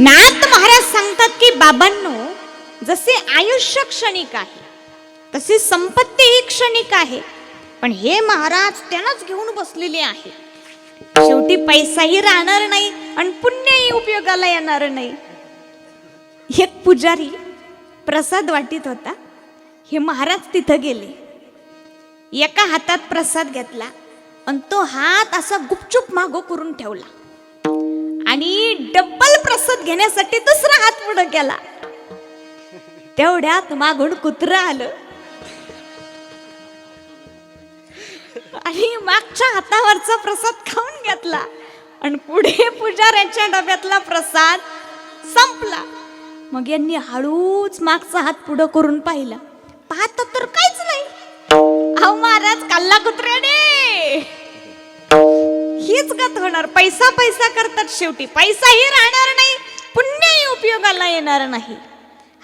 नाथ महाराज सांगतात की बाबांनो जसे आयुष्य क्षणिक आहे तसे संपत्ती ही क्षणिक आहे. पण हे महाराज त्यांनाच घेऊन बसलेले आहे शेवटी पैसाही राहणार नाही आणि पुण्यही उपयोगाला येणार नाही. एक पुजारी प्रसाद वाटीत होता. हे महाराज तिथं गेले. एका हातात प्रसाद घेतला आणि तो हात असा गुपचूप मागो करून ठेवला. आणि डब्बल प्रसाद घेण्यासाठी दुसरा हात पुढे केला. तेवढ्यात मागून कुत्र आलं. आणि मागच्या हातावरचा प्रसाद खाऊन घेतला. आणि पुढे पुजाऱ्याच्या डब्यातला प्रसाद संपला. मग यांनी हळूच मागचा हात पुढं करून पाहिला. पाहत तर काहीच नाही. अहो महाराज कल्ला कुत्र्याने हीच गत होणार. पैसा पैसा करतात शेवटी. पैसाही राहणार नाही पुण्यही उपयोगाला येणार नाही.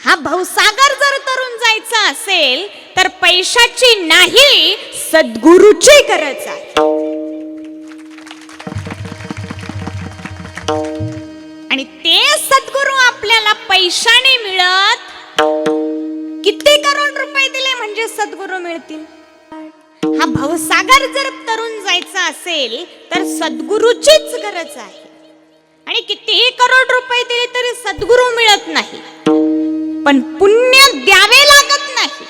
हा भाऊसागर जर तरुण जायचा असेल तर पैशाची नाही सद्गुरूची गरज आहे. आणि ते सद्गुरू आपल्याला पैशाने मिळत किती करोड रुपये दिले म्हणजे सद्गुरू मिळतील? हा भाऊसागर जर तरुण असेल तर सद्गुरूचीच गरज आहे. आणि कितीही करोड रुपये दिले तरी सद्गुरू मिळत नाही. पण पुण्य द्यावे लागत नाही.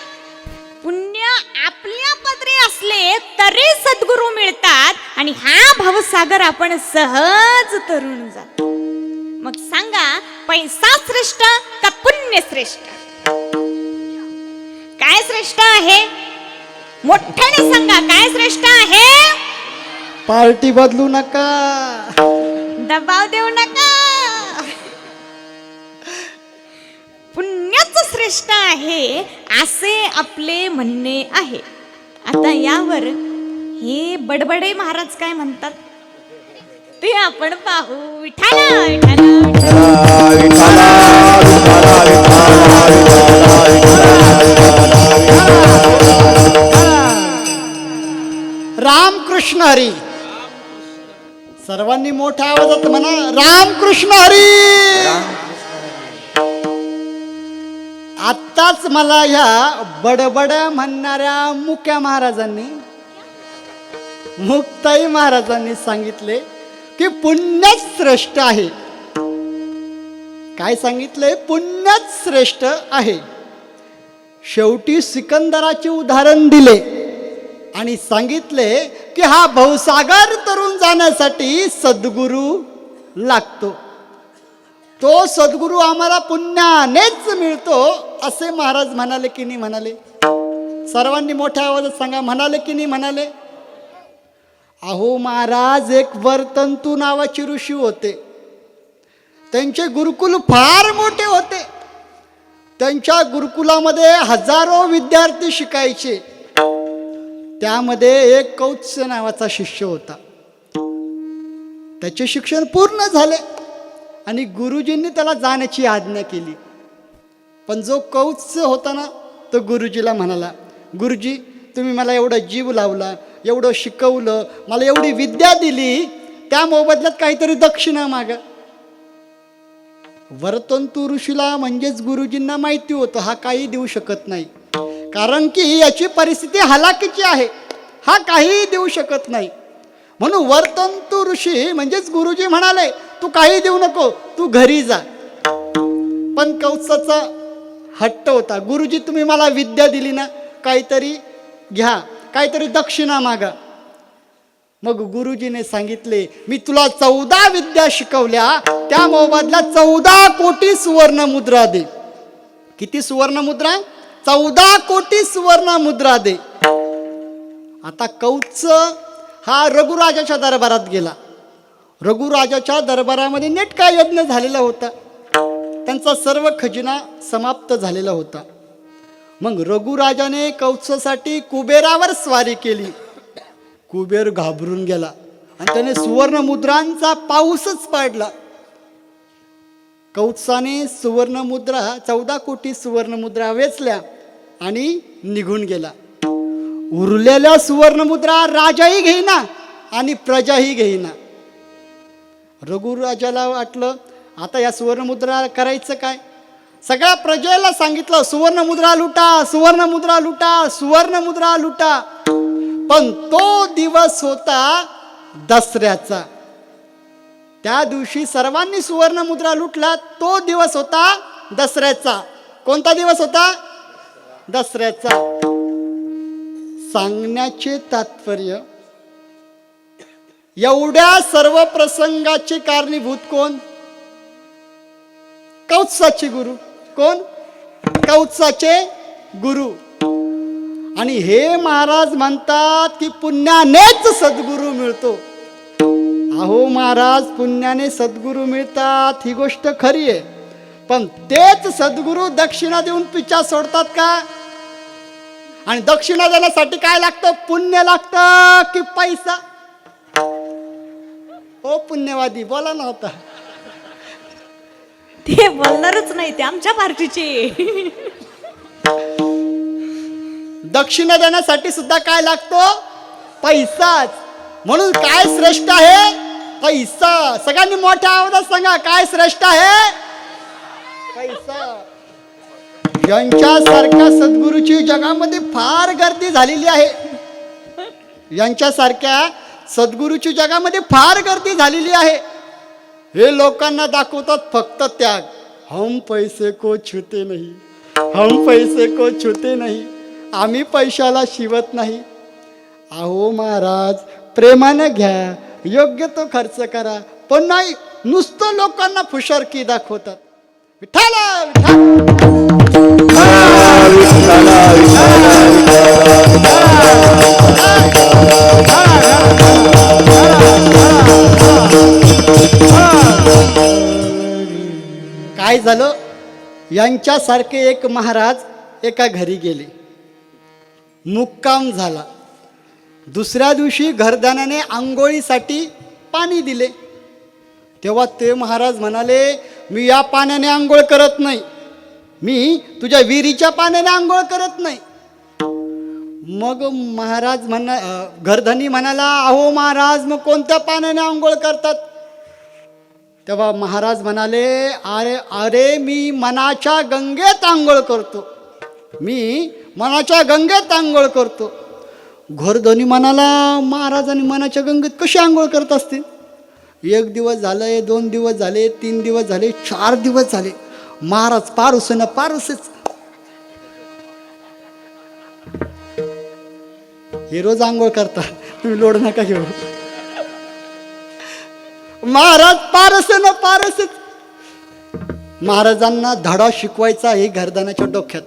पुण्य आपल्या पदरी असले तरी सद्गुरू मिळतात आणि हा भवसागर आपण सहज तरुण जातो. मग सांगा पैसा श्रेष्ठ का पुण्य श्रेष्ठ? काय श्रेष्ठ आहे? मोठ्याने सांगा काय श्रेष्ठ आहे? पार्टी बदलू नका. दबाव देऊ नका. पुण्यच श्रेष्ठ आहे असे आपले म्हणणे आहे. आता यावर हे बडबडे महाराज काय म्हणतात? ते आपण पाहू. विठाला विठाला विठाला. रामकृष्ण हरी. सर्वांनी मोठ्या आवाजात म्हणा रामकृष्ण हरी! आत्ताच मला ह्या बडबड म्हणणाऱ्या मुक्या महाराजांनी मुक्ताई महाराजांनी सांगितले की पुण्यच श्रेष्ठ आहे. काय सांगितले? पुण्यच श्रेष्ठ आहे. शेवटी सिकंदराचे उदाहरण दिले. आणि सांगितले की हा भवसागर तरुण जाण्यासाठी सद्गुरू लागतो. तो सद्गुरू आम्हाला पुण्यानेच मिळतो असे महाराज म्हणाले की नाही म्हणाले? सर्वांनी मोठ्या आवाजात सांगा म्हणाले की नाही म्हणाले? अहो महाराज एक वरतंतू नावाचे ऋषी होते. त्यांचे गुरुकुल फार मोठे होते. त्यांच्या गुरुकुलामध्ये हजारो विद्यार्थी शिकायचे. त्यामध्ये एक कौत्स नावाचा शिष्य होता. त्याचे शिक्षण पूर्ण झाले आणि गुरुजींनी त्याला जाण्याची आज्ञा केली. पण जो कौत्स होता ना तो गुरुजीला म्हणाला गुरुजी तुम्ही मला एवढा जीव लावला एवढं शिकवलं मला एवढी विद्या दिली त्या मोबदल्यात काहीतरी दक्षिणा मागा. वर्तंतू ऋषीला म्हणजेच गुरुजींना माहिती होतं हा काही देऊ शकत नाही. कारण की याची परिस्थिती हलाकीची आहे. हा काहीही देऊ शकत नाही. म्हणून वर्तंतु ऋषी म्हणजेच गुरुजी म्हणाले तू काही देऊ नको तू घरी जा. पण कौत्साचा हट्ट होता. गुरुजी तुम्ही मला विद्या दिली ना काहीतरी घ्या काहीतरी दक्षिणा मागा. मग गुरुजीने सांगितले मी तुला चौदा विद्या शिकवल्या त्या मोबदला चौदा कोटी सुवर्ण मुद्रा दे. किती सुवर्ण मुद्रा चौदा कोटी सुवर्ण मुद्रा दे. आता कौच हा रघुराजाच्या दरबारात गेला. रघुराजाच्या दरबारामध्ये नेटका यज्ञ झालेला होता? त्यांचा सर्व खजिना समाप्त झालेला होता. मग रघुराजाने कौचसाठी कुबेरावर स्वारी केली. कुबेर घाबरून गेला आणि त्याने सुवर्ण मुद्रांचा पाऊसच पाडला. कौत्साने सुवर्ण मुद्रा चौदा कोटी सुवर्ण मुद्रा वेचल्या. आणि निघून गेला. उरलेल्या सुवर्णमुद्रा राजाही घेईना आणि प्रजाही घेईना. रघुराजाला वाटलं आता या सुवर्णमुद्रा करायचं काय? सगळ्या प्रजेला सांगितलं सुवर्णमुद्रा लुटा सुवर्णमुद्रा लुटा सुवर्णमुद्रा लुटा. पण तो दिवस होता दसऱ्याचा. त्या दिवशी सर्वांनी सुवर्णमुद्रा लुटला तो दिवस होता दसऱ्याचा. कोणता दिवस होता? दसऱ्याचा. सांगण्याचे तात्पर्य एवढ्या सर्व प्रसंगाचे कारणीभूत कोण? कौत्साचे गुरु. कोण? कौत्साचे गुरु. आणि हे महाराज म्हणतात की पुण्यानेच सद्गुरू मिळतो. अहो महाराज पुण्याने सद्गुरू मिळतात ही गोष्ट खरी आहे. पण तेच सद्गुरू दक्षिणा देऊन पिच्छा सोडतात का? आणि दक्षिणा देण्यासाठी काय लागतं? पुण्य लागतं की पैसा? हो पुण्यवादी. बोला ना आता. ते बोलणारच नाही ते आमच्या पार्टीचे. दक्षिणा देण्यासाठी सुद्धा काय लागतो? पैसाच. म्हणून काय श्रेष्ठ आहे? पैसा. सगळ्यांनी मोठ्या आवाजात सांगा काय श्रेष्ठ आहे? पैसा. यांच्यासारख्या सद्गुरूची जगामध्ये फार गर्दी झालेली आहे. यांच्यासारख्या सद्गुरूची जगामध्ये फार गर्दी झालेली आहे. हे लोकांना दाखवतात फक्त त्याग. हम पैसे को छुते नाही. हम पैसे को छुते नाही. आम्ही पैशाला शिवत नाही. अहो महाराज प्रेमानं घ्या. योग्य तो खर्च करा. पण नाही नुसतं लोकांना फुशारकी दाखवतात. विठ्ठल काय झालं? यांच्यासारखे एक महाराज एका घरी गेले. मुक्काम झाला. दुसऱ्या दिवशी घरदानाने आंघोळीसाठी पाणी दिले. तेव्हा ते महाराज म्हणाले मी या पाण्याने आंघोळ करत नाही. मी तुझ्या विहिरीच्या पाण्याने आंघोळ करत नाही. मग महाराज म्हणा घरधनी म्हणाला अहो महाराज मग कोणत्या पाण्याने आंघोळ करतात? तेव्हा महाराज म्हणाले अरे अरे मी मनाच्या गंगेत आंघोळ करतो. मी मनाच्या गंगेत आंघोळ करतो. घरधनी म्हणाला महाराजांनी मनाच्या गंगेत कशी आंघोळ करत असतील? एक दिवस झाले दोन दिवस झाले तीन दिवस झाले चार दिवस झाले. महाराज पारुस ना पारुसच. हे रोज आंघोळ करता तुम्ही लोड नका घेऊ. महाराज पारस ना पारसच. महाराजांना धडा शिकवायचा हे घरदानाच्या डोक्यात.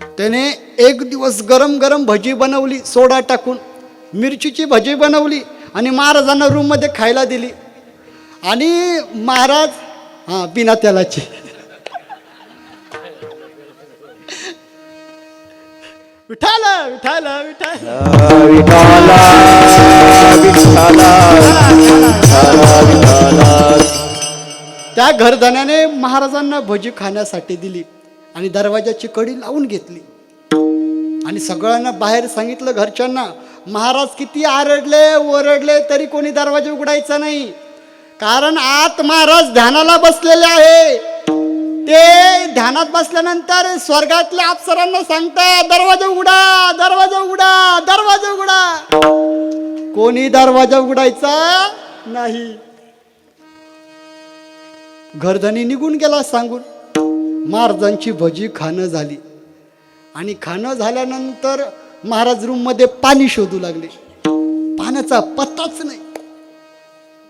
त्याने एक दिवस गरम गरम भजी बनवली सोडा टाकून. मिरचीची भजी बनवली आणि महाराजांना रूममध्ये खायला दिली. आणि महाराज हां बिना तेलाची. विठाल विठाल विठाल. त्या घरधण्याने महाराजांना भजी खाण्यासाठी दिली आणि दरवाजाची कडी लावून घेतली. आणि सगळ्यांना बाहेर सांगितलं घरच्यांना महाराज किती आरडले ओरडले तरी कोणी दरवाजा उघडायचा नाही. कारण आत महाराज ध्यानाला बसलेले आहे. ते ध्यानात बसल्यानंतर स्वर्गातल्या अप्सरांना सांगतात दरवाजा उघडा दरवाजा उघडा दरवाजा उघडा. कोणी दरवाजा उघडायचा नाही. घरधनी निघून गेला सांगून महाराजांची भजी खाणं झाली. आणि खाणं झाल्यानंतर महाराज रूममध्ये पाणी शोधू लागले. पाण्याचा पत्ताच नाही.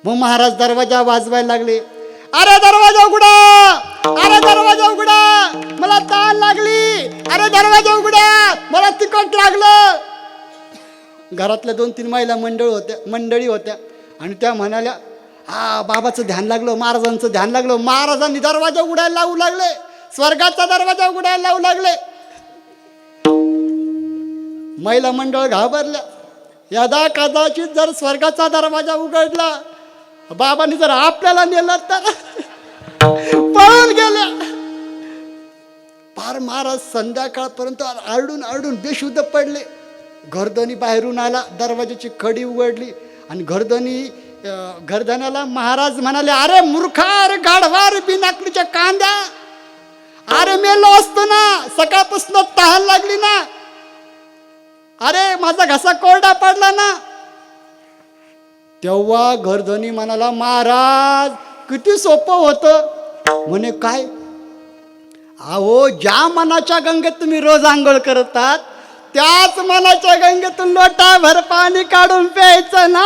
मग महाराज दरवाजा वाजवायला लागले. अरे दरवाजा उघडा! अरे दरवाजा उघडा! मला ताण लागली. अरे दरवाजा उघडा! मला तिकट लागलं. घरातल्या दोन तीन महिला मंडळ होत्या मंडळी होत्या. आणि त्या म्हणाल्या हा बाबाचं ध्यान लागलं महाराजांचं ध्यान लागलं. महाराजांनी दरवाजा उघडायला लावू लागले. स्वर्गाचा दरवाजा उघडायला लावू लागले. महिला मंडळ घाबरल्या. यदा कदाचित जर स्वर्गाचा दरवाजा उघडला बाबांनी जर आपल्याला नेलं तर पळून गेल्या. पार महाराज संध्याकाळपर्यंत आरडून आरडून बेशुद्ध पडले. घरधनी बाहेरून आला दरवाजाची कडी उघडली आणि घरधनी अं, घरधण्याला महाराज म्हणाले अरे मूर्खार गाढवार बिनाकडीच्या कांद्या. अरे मेलो असतो ना सकाळपासून तहान लागली ना. अरे माझा घसा कोरडा पडला ना. तेव्हा घरधनी म्हणाला महाराज किती सोपं होतं. म्हणे काय? अहो ज्या मनाच्या गंगेत तुम्ही रोज आंघोळ करतात त्याच मनाच्या गंगेतून लोटाभर पाणी काढून प्यायचं ना.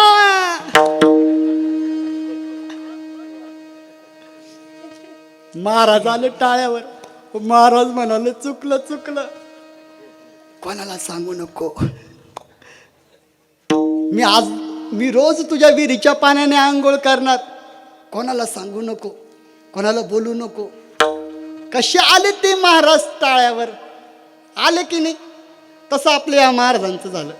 महाराज आले टाळ्यावर. महाराज म्हणाले चुकलं चुकलं. कोणाला सांगू नको. मी आज मी रोज तुझ्या विहिरीच्या पाण्याने आंघोळ करणार कोणाला सांगू नको कोणाला बोलू नको कसे आले ते महाराज टाळ्यावर आले की नाही तसं आपल्या या महाराजांचं झालं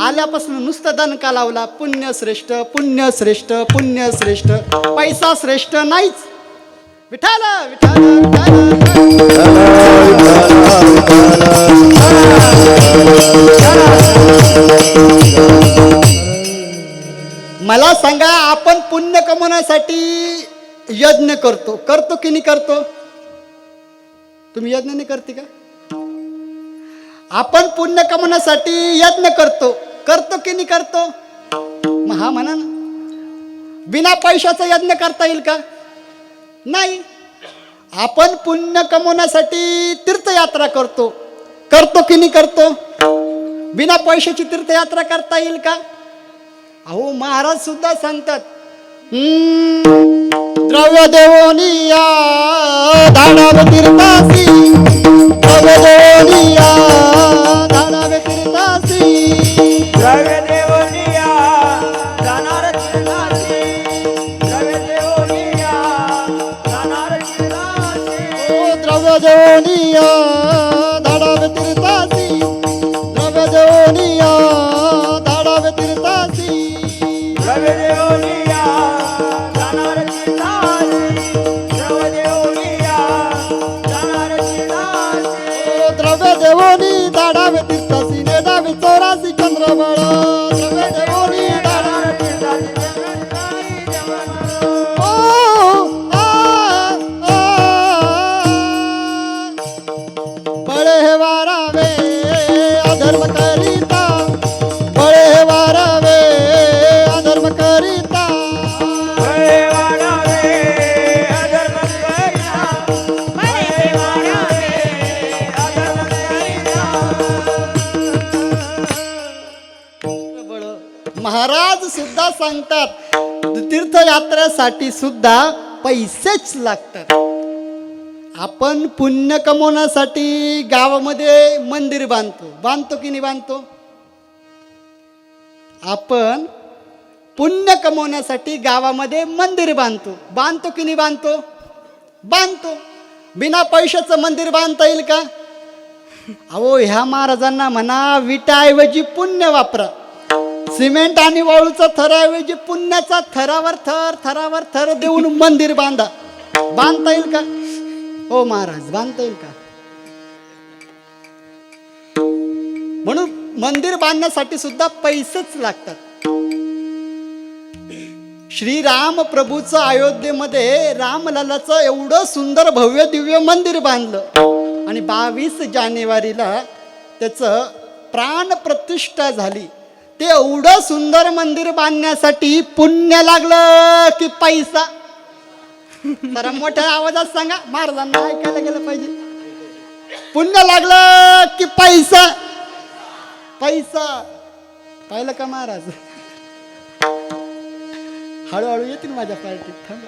आल्यापासून नुसतं दणका लावला पुण्य श्रेष्ठ पुण्य श्रेष्ठ पुण्य श्रेष्ठ पैसा श्रेष्ठ नाहीच विठाल विठाल विठाल मला सांगा आपण पुण्य कमवण्यासाठी यज्ञ करतो. करतो की नाही करतो? तुम्ही यज्ञ नाही करते का? आपण पुण्य कमवण्यासाठी यज्ञ करतो. करतो की नाही करतो? मग हा म्हणा ना. बिना पैशाचा यज्ञ करता येईल का? नाही. आपण पुण्य कमवण्यासाठी तीर्थयात्रा करतो. करतो की नाही करतो? बिना पैशाची तीर्थयात्रा करता येईल का? अहो महाराज सुद्धा सांगतात "हम्म, द्रव्य देवोनिया धाडाव तीर्थासी द्रव्य देवोनिया धाडाव तीर्थासी द्रव्य देवनिया जाणार चिरदासी द्रव्य देवनिया जाणार चिरदासी ओ द्रव्य देवोनिया सुद्धा सांगतात. तीर्थयात्रेसाठी सुद्धा पैसेच लागतात. आपण पुण्य कमवण्यासाठी गावामध्ये मंदिर बांधतो. बांधतो की नाही बांधतो? आपण पुण्य कमवण्यासाठी गावामध्ये मंदिर बांधतो. बांधतो की नाही बांधतो? बांधतो. बिना पैशाचं मंदिर बांधता येईल का? अहो ह्या महाराजांना म्हणा विटाऐवजी पुण्य वापरा. सिमेंट आणि वाळूचा थराऐवजी पुण्याचा थरावर थर थरावर थर देऊन मंदिर बांधा. बांधता येईल का? हो महाराज बांधता येईल का? म्हणून मंदिर बांधण्यासाठी सुद्धा पैसेच लागतात. श्रीराम प्रभूचं अयोध्येमध्ये रामललाचं एवढं सुंदर भव्य दिव्य मंदिर बांधलं. आणि बावीस जानेवारीला त्याचं प्राण प्रतिष्ठा झाली. ते एवढं सुंदर मंदिर बांधण्यासाठी पुण्य लागलं की पैसा. जरा मोठ्या आवाजात सांगा महाराजांना ऐकायला गेलं पाहिजे. पुण्य लागलं की पैसा. पैसा. पाहिलं का महाराज? हळूहळू येतील माझ्या पार्टीत थांबा.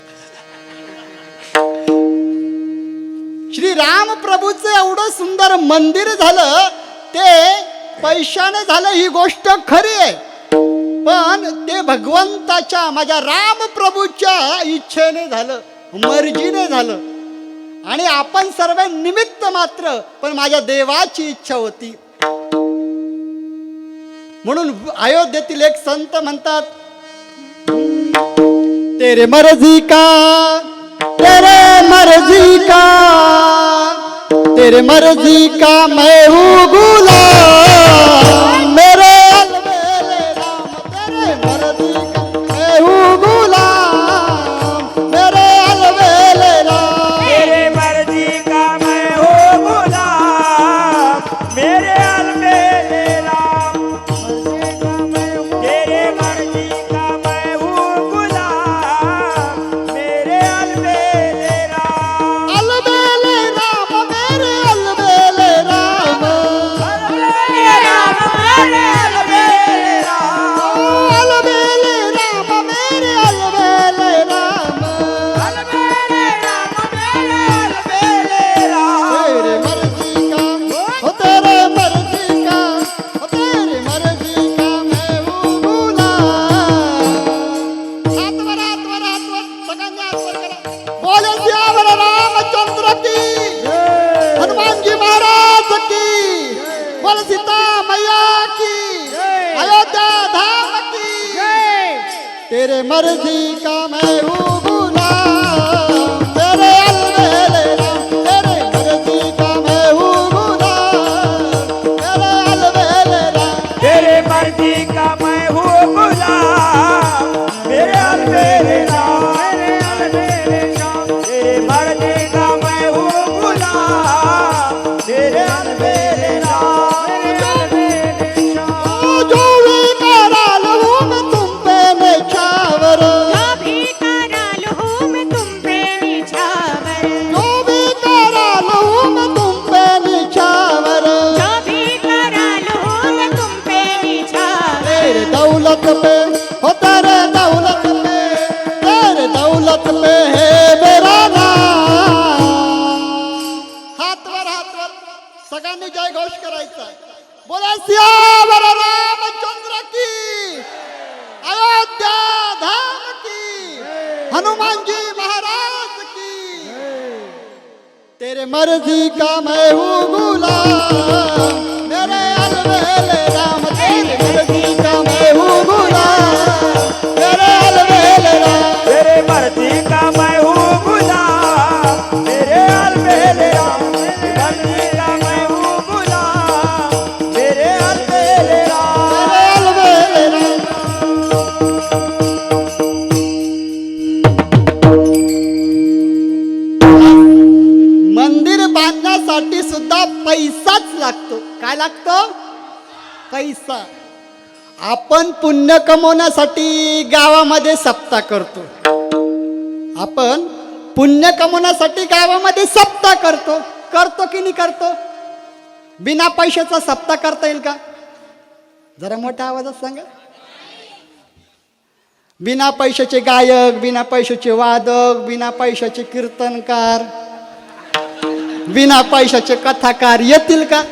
श्री राम प्रभूचं एवढं सुंदर मंदिर झालं ते पैशाने झालं ही गोष्ट खरी आहे. पण ते भगवंताच्या माझ्या राम प्रभूच्या इच्छेने झालं मर्जीने झालं. आणि आपण सर्व निमित्त मात्र पण माझ्या देवाची इच्छा होती. म्हणून अयोध्येतील एक संत म्हणतात तेरे मर्जी का? तेरे मर्जी का? तेरे मर्जी का मैं हूँ गुलाम। मेरे सगळ्यांनी जय घोष करायचा. बोला सियावर रामचंद्र की अयोध्या धाम की हनुमान जी महाराज की. तेरे मर्जी का मैं हूँ गुलाम मेरे अलबेले राम तेरे मर्जी का मैं हूँ गुलाम मेरे राम. तेरे मर्जी का मैं हूँ गुलाम मेरे राम लागतो? पैसा. आपण पुण्य कमवण्यासाठी गावामध्ये सप्ताह करतो. आपण पुण्य कमवण्यासाठी गावामध्ये सप्ताह करतो. करतो की नाही करतो? बिना पैशाचा सप्ताह करता येईल का? जरा मोठ्या आवाजात सांगा. बिना पैशाचे गायक बिना पैशाचे वादक बिना पैशाचे कीर्तनकार बिना पैशाचे कथाकार येतील का?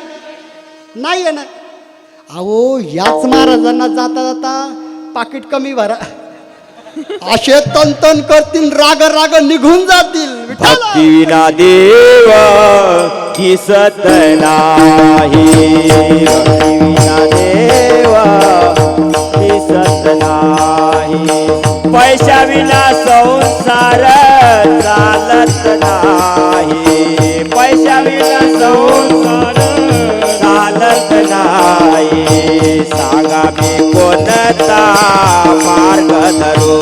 नाही येणार अहो याच महाराजांना जाता जाता पाकिट कमी भरा. असे तन तन करतील राग राग निघून जातील. विना देव किसत नाही. विना देव किसत नाही. पैशा विना संसार चालत नाही. पैशा विना संसार आई सांगा मी कोणता मार्ग धरू?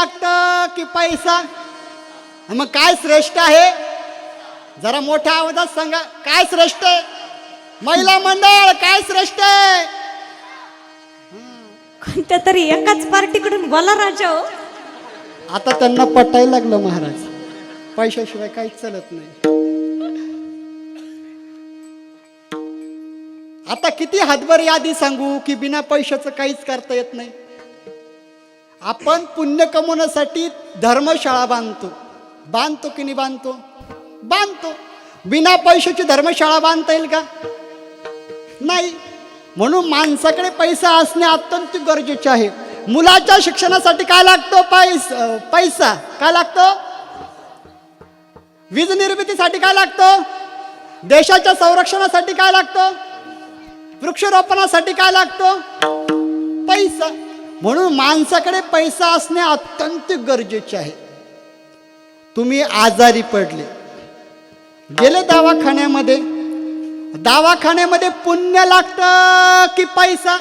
लागतं की पैसा? मग काय श्रेष्ठ आहे? जरा मोठ्या आवाजात सांगा काय श्रेष्ठ आहे? महिला मंडळ काय श्रेष्ठ आहे? कोणत्या तरी एकाच पार्टीकडून बोला राजा हो. आता त्यांना पटायला लागलं महाराज. पैशाशिवाय काहीच चालत नाही. आता किती हातभर यादी सांगू की बिना पैशाचं काहीच करता येत नाही? आपण पुण्य कमवण्यासाठी धर्मशाळा बांधतो. बांधतो की नाही बांधतो? बांधतो. बिना पैशाची धर्मशाळा बांधता येईल का? नाही. म्हणून माणसाकडे पैसा असणे अत्यंत गरजेचे आहे. मुलाच्या शिक्षणासाठी काय लागतो? पैसा पैसा. काय लागतो? वीज निर्मितीसाठी काय लागतं? देशाच्या संरक्षणासाठी काय लागतं? वृक्षरोपणासाठी काय लागतं? पैसा. म्हणून माणसाकडे पैसा असणे अत्यंत गरजेचे आहे. तुम्ही आजारी पडले. गेले दवाखान्यामध्ये. दवाखान्यामध्ये पुण्य लागतं की पैसा?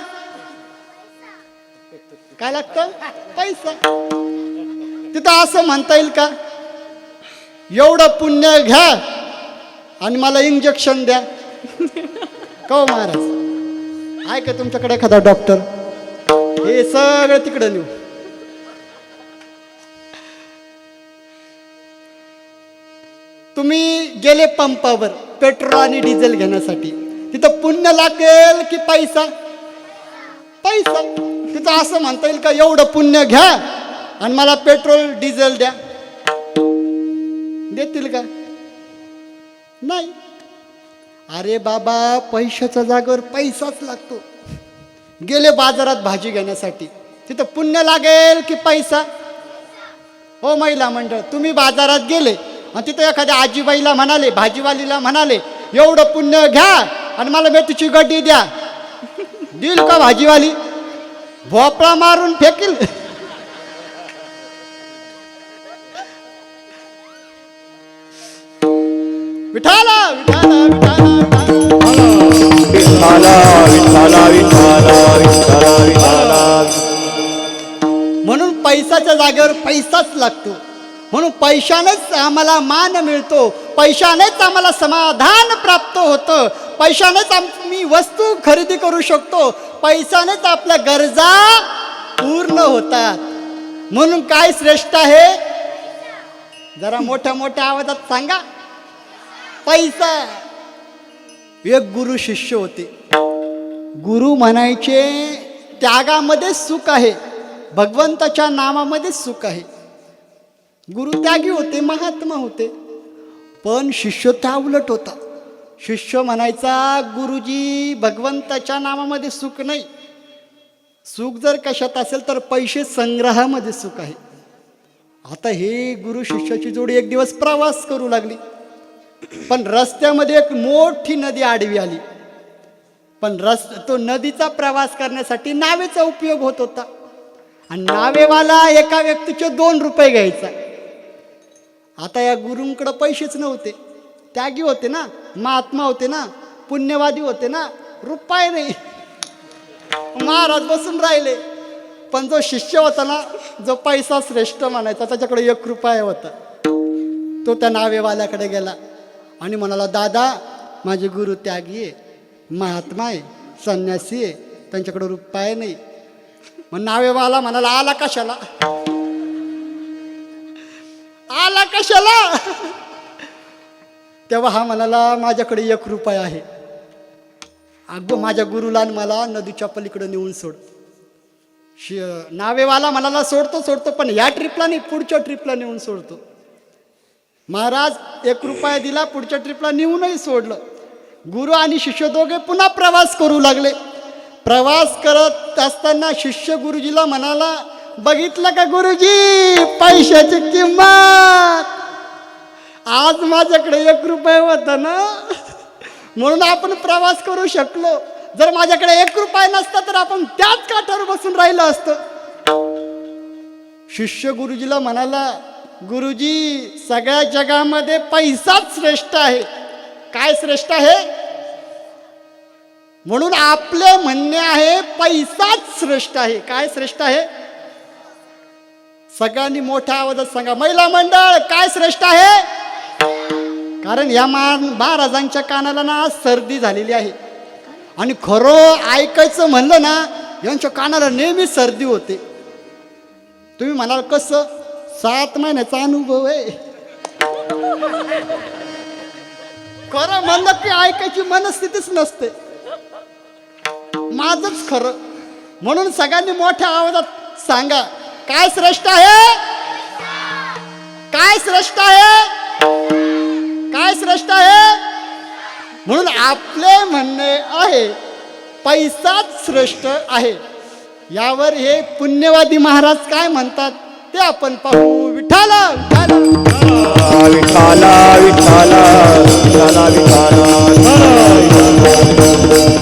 काय लागतं? पैसा. तिथं असं म्हणता येईल का? एवढं पुण्य घ्या आणि मला इंजेक्शन द्या. का महाराज. आहे का तुमच्याकडे एखादा डॉक्टर हे सगळं तिकडं नेऊ. तुम्ही गेले पंपावर पेट्रोल आणि डिझेल घेण्यासाठी. तिथं पुण्य लागेल की पैसा? पैसा. तिथं असं म्हणता येईल का एवढं पुण्य घ्या आणि मला पेट्रोल डिझेल द्या. देतील का? नाही. अरे बाबा पैशाच्या जागेवर पैसाच लागतो. गेले बाजारात भाजी घेण्यासाठी. तिथं पुण्य लागेल की पैसा? हो महिला मंडळ तुम्ही बाजारात गेले आणि तिथं एखाद्या आजीबाईला म्हणाले भाजीवालीला म्हणाले एवढं पुण्य घ्या आणि मला मेथीची गड्डी द्या. देईल का भाजीवाली? भोपळा मारून फेकील. विठाला विठाला विठाला. विठाला म्हणून पैशाच्या जागेवर पैसाच लागतो म्हणून पैशानेच आम्हाला मान मिळतो पैशानेच आम्हाला समाधान प्राप्त होतं पैशानेच आम्ही वस्तू खरेदी करू शकतो पैशानेच आपल्या गरजा पूर्ण होतात म्हणून काय श्रेष्ठ आहे जरा मोठ्या मोठ्या आवाजात सांगा पैसा एक गुरु शिष्य होते. गुरु म्हणायचे त्यागामध्ये सुख आहे. भगवंताच्या नामामध्ये सुख आहे. गुरु त्यागी होते महात्मा होते. पण शिष्य त्या उलट होता. शिष्य म्हणायचा गुरुजी भगवंताच्या नामामध्ये सुख नाही. सुख जर कशात असेल तर पैसे संग्रहामध्ये सुख आहे. आता हे गुरु शिष्याची जोडी एक दिवस प्रवास करू लागली. पण रस्त्यामध्ये एक मोठी नदी आडवी आली. पण रस तो नदीचा प्रवास करण्यासाठी नावेचा उपयोग होत होता. आणि नावेवाला एका व्यक्तीचे दोन रुपये घ्यायचा. आता या गुरुंकडे पैसेच नव्हते. त्यागी होते ना महात्मा होते ना पुण्यवादी होते ना रुपाय नाही. महाराज बसून राहिले. पण जो शिष्य होता ना जो पैसा श्रेष्ठ म्हणायचा त्याच्याकडे एक रुपया होता. तो त्या नावेवाल्याकडे गेला. आणि म्हणाला दादा माझे गुरु त्यागी आहे महात्मा आहे संन्यासी आहे त्यांच्याकडे रुपाय नाही. मग नावेवाला म्हणाला आला कशाला? आला कशाला? तेव्हा हा म्हणाला माझ्याकडे एक रुपया आहे. अगं माझ्या गुरुला आणि मला नदीच्या पलीकडे नेऊन सोड. शि नावेवाला म्हणाला सोडतो सोडतो पण या ट्रिपला नाही पुढच्या ट्रिपला नेऊन सोडतो. महाराज एक रुपया दिला पुढच्या ट्रिपला नेऊनही सोडलं. गुरु आणि शिष्य दोघे पुन्हा प्रवास करू लागले. प्रवास करत असताना शिष्य गुरुजीला म्हणाला बघितलं का गुरुजी पैशाची किंमत? आज माझ्याकडे एक रुपये होता ना? म्हणून आपण प्रवास करू शकलो. जर माझ्याकडे एक रुपया नसता तर आपण त्याच काठावर बसून राहिलं असतं. शिष्य गुरुजीला म्हणाला गुरुजी सगळ्या जगामध्ये पैसाच श्रेष्ठ आहे. काय श्रेष्ठ आहे? म्हणून आपले म्हणणे आहे पैसाच श्रेष्ठ आहे. काय श्रेष्ठ आहे? सगळ्यांनी मोठ्या आवाजात सांगा महिला मंडळ काय श्रेष्ठ आहे? कारण या मा- महाराजांच्या कानाला ना सर्दी झालेली आहे. आणि खरं ऐकायचं म्हणलं ना यांच्या कानाला नेहमी सर्दी होते. तुम्ही म्हणाल कसं? सात महिन्याचा अनुभव आहे. खरं म्हणलं की ऐकायची मनस्थितीच नसते. माझच खरं. म्हणून सगळ्यांनी मोठ्या आवाजात सांगा काय श्रेष्ठ आहे? काय श्रेष्ठ आहे? काय श्रेष्ठ आहे? म्हणून आपले म्हणणे आहे पैसाच श्रेष्ठ आहे. यावर हे पुण्यवादी महाराज काय म्हणतात? ते आपण पाहू. विठाला विठाला विठाला विठाला विठाला विठाला